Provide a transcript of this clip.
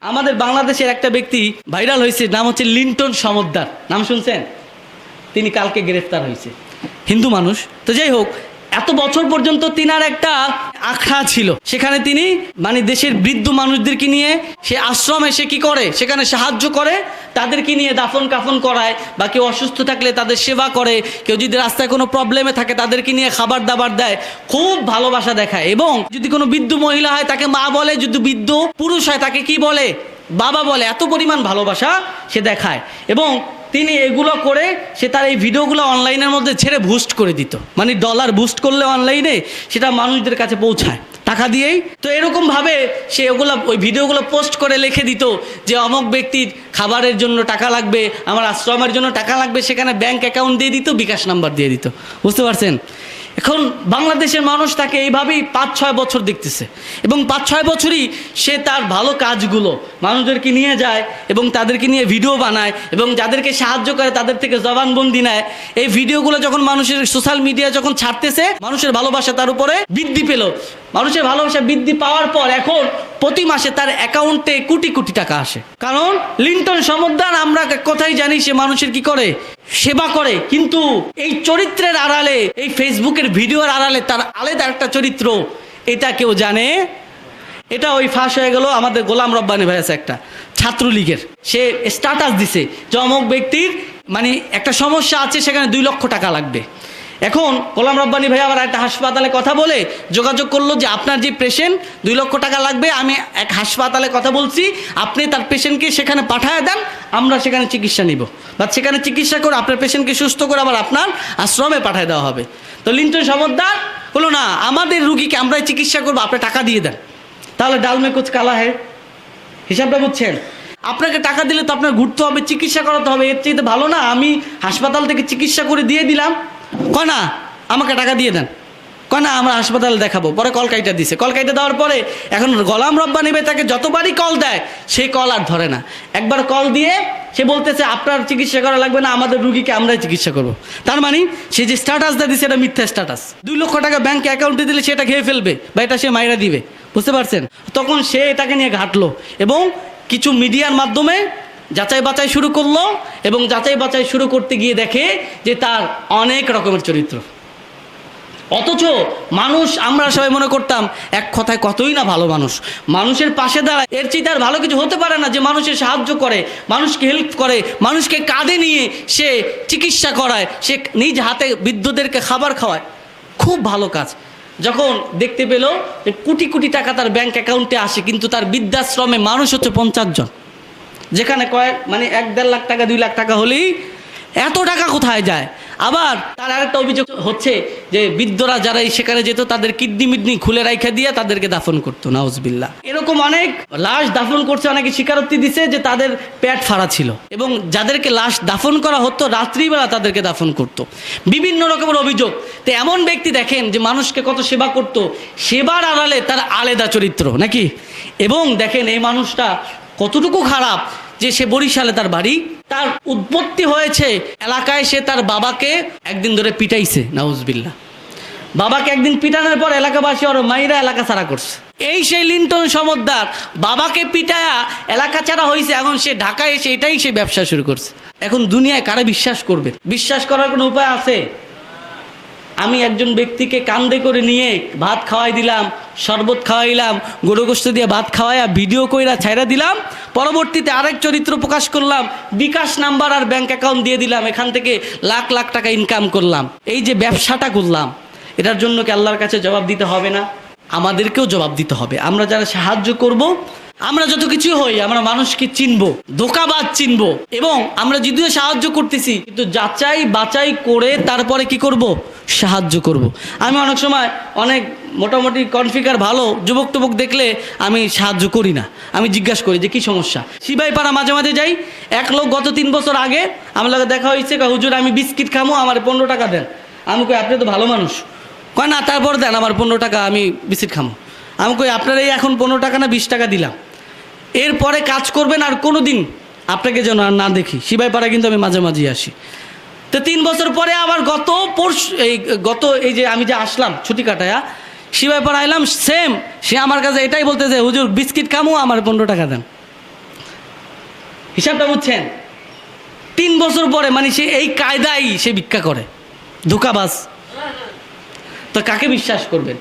আমাদের বাংলাদেশের একটা ব্যক্তি ভাইরাল হয়েছে, নাম হচ্ছে লিন্টন সমদ্দার। নাম শুনছেন? তিনি কালকে গ্রেফতার হয়েছে। হিন্দু মানুষ। তো যাই হোক এত বছর পর্যন্ত তিনার একটা আখড়া ছিল। সেখানে তিনি মানে দেশের বৃদ্ধ মানুষদেরকে নিয়ে সে আশ্রমে সে কি করে? সেখানে সাহায্য করে, তাদেরকে নিয়ে দাফন কাফন করায়, বা কেউ অসুস্থ থাকলে তাদের সেবা করে, কেউ যদি রাস্তায় কোনো প্রবলেমে থাকে তাদেরকে নিয়ে খাবার দাবার দেয়, খুব ভালোবাসা দেখায়। এবং যদি কোনো বৃদ্ধ মহিলা হয়, তাকে মা বলে, যদি বৃদ্ধ পুরুষ হয়, তাকে কি বলে? বাবা বলে। এত পরিমাণ ভালোবাসা সে দেখায়। এবং তিনি এগুলো করে সে তার এই ভিডিওগুলো অনলাইনের মধ্যে ছেড়ে বুস্ট করে দিত। মানে ডলার বুস্ট করলে অনলাইনে সেটা মানুষদের কাছে পৌঁছায়। টাকা দিয়েই। তো এরকমভাবে সে ওগুলো, ওই ভিডিওগুলো পোস্ট করে লিখে দিত যে অমক ব্যক্তির খাবারের জন্য টাকা লাগবে, আমার আশ্রমের জন্য টাকা লাগবে, সেখানে ব্যাংক অ্যাকাউন্ট দিয়ে দিত, বিকাশ নাম্বার দিয়ে দিত। বুঝতে পারছেন? এখন বাংলাদেশের মানুষ তাকে এইভাবেই পাঁচ, ছয় বছর দেখতেছে। এবং পাঁচ, ছয় বছরই সে তার ভালো কাজগুলো মানুষদেরকে নিয়ে যায় এবং তাদেরকে নিয়ে ভিডিও বানায় এবং যাদেরকে সাহায্য করে তাদের থেকে জবানবন্দি নেয়। এই ভিডিওগুলো যখন মানুষের সোশ্যাল মিডিয়া যখন ছাড়তেছে, মানুষের ভালোবাসা তার উপরে বৃদ্ধি পেল। মানুষের ভালোবাসা বৃদ্ধি পাওয়ার পর এখন প্রতি মাসে তার অ্যাকাউন্টে কোটি কোটি টাকা আসে। কারণ লিন্টন সমদ্দার, আমরা কোথায় জানি সে মানুষের কি করে? সেবা করে, কিন্তু এই চরিত্রের আড়ালে, এই ফেসবুকের ভিডিওর আড়ালে তার আলাদা একটা চরিত্র, এটা কেউ জানে? এটা ওই ফাঁস হয়ে গেল আমাদের গোলাম রব্বানি ভাই আছে একটা, ছাত্রলীগের। সে স্ট্যাটাস দিছে। যে অমুক ব্যক্তির মানে একটা সমস্যা আছে, সেখানে দুই লক্ষ টাকা লাগবে। এখন গোলাম রব্বানি ভাই আবার একটা হাসপাতালে কথা বলে যোগাযোগ করল যে আপনার যে পেশেন্ট দুই লক্ষ টাকা লাগবে, আমি এক হাসপাতালে কথা বলছি, আপনি তার পেশেন্টকে সেখানে পাঠায় দেন, আমরা সেখানে চিকিৎসা নিব। বা সেখানে চিকিৎসা করে আপনার পেশেন্টকে সুস্থ করে আবার আপনার আশ্রমে পাঠায় দেওয়া হবে। তো লিন্টন সমদ্দার হলো না, আমাদের রুগীকে আমরাই চিকিৎসা করব, আপনি টাকা দিয়ে দেন। তাহলে ডালমে কুচ কালা হে হিসাবটা বুঝছেন? আপনাকে টাকা দিলে তো আপনার ঘুরতে হবে, চিকিৎসা করাতে হবে, এর চাইতে ভালো না, আমি হাসপাতাল থেকে চিকিৎসা করে দিয়ে দিলাম। কয় না আমাকে টাকা দিয়ে দেন। কয় না আমরা হাসপাতালে দেখাবো। পরে কল কাইটা দিছে। কল কাইটা দেওয়ার পরে এখন গলাম রব্বা নেবে তাকে যতবারই কল দেয় সেই কল আর ধরে না। একবার কল দিয়ে সে বলতেছে, আপনার চিকিৎসা করা লাগবে না, আমাদের রুগীকে আমরাই চিকিৎসা করব। তার মানে সে যে স্ট্যাটাসটা দিছে, এটা মিথ্যা স্ট্যাটাস দুই লক্ষ টাকা ব্যাংক অ্যাকাউন্টে দিলে সেটা খেয়ে ফেলবে বা এটা সে মাইরা দিবে। বুঝতে পারছেন? তখন সে এটাকে নিয়ে ঘাটলো এবং কিছু মিডিয়ার মাধ্যমে যাচাই বাছাই শুরু করল এবং যাচাই বাছাই শুরু করতে গিয়ে দেখে যে তার অনেক রকমের চরিত্র। অথচ মানুষ, আমরা সবাই মনে করতাম, এক কথায় কতই না ভালো মানুষ। মানুষের পাশে দাঁড়ায়, এর চেয়ে তার ভালো কিছু হতে পারে না যে মানুষের সাহায্য করে, মানুষকে হেল্প করে, মানুষকে কাঁধে নিয়ে সে চিকিৎসা করায়, সে নিজ হাতে বৃদ্ধদেরকে খাবার খাওয়ায়। খুব ভালো কাজ। যখন দেখতে পেল যে কোটি কোটি টাকা তার ব্যাংক অ্যাকাউন্টে আসে, কিন্তু তার বৃদ্ধাশ্রমে মানুষ হচ্ছে পঞ্চাশ জন। যেখানে কয়েক মানে এক দেড় লাখ টাকা, দুই লাখ টাকা হলেই এত টাকা কোথায় যায়? আবার তার আরেকটা অভিযোগ হচ্ছে যে বৃদ্ধরা যারা সেখানে যেত, তাদের কিডনি মিডনি খুলে রাইখা দিয়ে তাদেরকে দাফন করতো নাউজবিল্লা এরকম অনেক লাশ দাফন করছে, অনেকে স্বীকারোক্তি দিছে যে তাদের পেট ফাড়া ছিল এবং যাদেরকে লাশ দাফন করা হতো, রাত্রিবেলা তাদেরকে দাফন করতো। বিভিন্ন রকমের অভিযোগ। তো এমন ব্যক্তি দেখেন যে মানুষকে কত সেবা করত, সেবার আড়ালে তার আলাদা চরিত্র, নাকি? এবং দেখেন এই মানুষটা কতটুকু খারাপ যে সে বরিশালে তার বাড়ি? তার উৎপত্তি হয়েছে এলাকায় সে তার বাবাকে একদিন ধরে পিটাইছে নাউজবিল্লা বাবাকে একদিন পিটানোর পর এলাকাবাসী ওর মাইরা এলাকা ছাড়া করছে। এই সেই লিন্টন সমদ্দার বাবাকে পিটায়া এলাকা ছাড়া হয়েছে এখন সে ঢাকায় এসে এটাই সে ব্যবসা শুরু করছে। এখন দুনিয়ায় কারে বিশ্বাস করবে? বিশ্বাস করার কোনো উপায় আছে? আমি একজন ব্যক্তিকে কান্দে করে নিয়ে ভাত খাওয়াই দিলাম, শরবত খাওয়াইলাম, গরু গোস্ত দিয়ে ভাত খাওয়াইয়া ভিডিও কইরা ছাইরা দিলাম, পরবর্তীতে আরেক চরিত্র প্রকাশ করলাম, বিকাশ নাম্বার আর ব্যাংক অ্যাকাউন্ট দিয়ে দিলাম, এখান থেকে লাখ লাখ টাকা ইনকাম করলাম। এই যে ব্যবসাটা করলাম, এটার জন্য কি আল্লাহর কাছে জবাব দিতে হবে না? আমাদেরকেও জবাব দিতে হবে। আমরা যারা সাহায্য করব, আমরা যত কিছু হই, আমরা মানুষকে চিনবো ধোকাবাদ চিনবো। এবং আমরা যদিও সাহায্য করতেছি, কিন্তু যাচাই বাছাই করে তারপরে কি করব? সাহায্য করব। আমি অনেক সময় অনেক মোটামুটি কনফিগার ভালো যুবক টুবক দেখলে আমি সাহায্য করি না। আমি জিজ্ঞাসা করি যে, কি সমস্যা? সিবাই পাড়া মাঝে মাঝে যাই, এক লোক গত তিন বছর আগে আমার দেখা হয়েছে হুজুর, আমি বিস্কিট খামো, আমার পনেরো টাকা দেন। আমি কই, আপনি তো ভালো মানুষ। কয়, না, তারপর দেন, আমার পনেরো টাকা আমি বিস্কিট খামো। আমি কই, আপনার এই এখন পনেরো টাকা না বিশ টাকা দিলাম। এরপরে কাজ করবেন আর কোনো দিন আপনাকে যেন আর না দেখি। সিবাইপাড়া কিন্তু আমি মাঝে মাঝে আসি। তো তিন বছর পরে আবার গত পরশু, এই গত এই যে আমি যে আসলাম ছুটি কাটায়া, সিবাইপাড়া এলাম সেম সে আমার কাছে এটাই বলতে যে, হুজুর, বিস্কিট খামো, আমার পনেরো টাকা দেন। হিসাবটা বুঝছেন? তিন বছর পরে মানে সে এই কায়দায় সে ভিক্ষা করে। ধোকাবাজ। তো কাকে বিশ্বাস করবেন?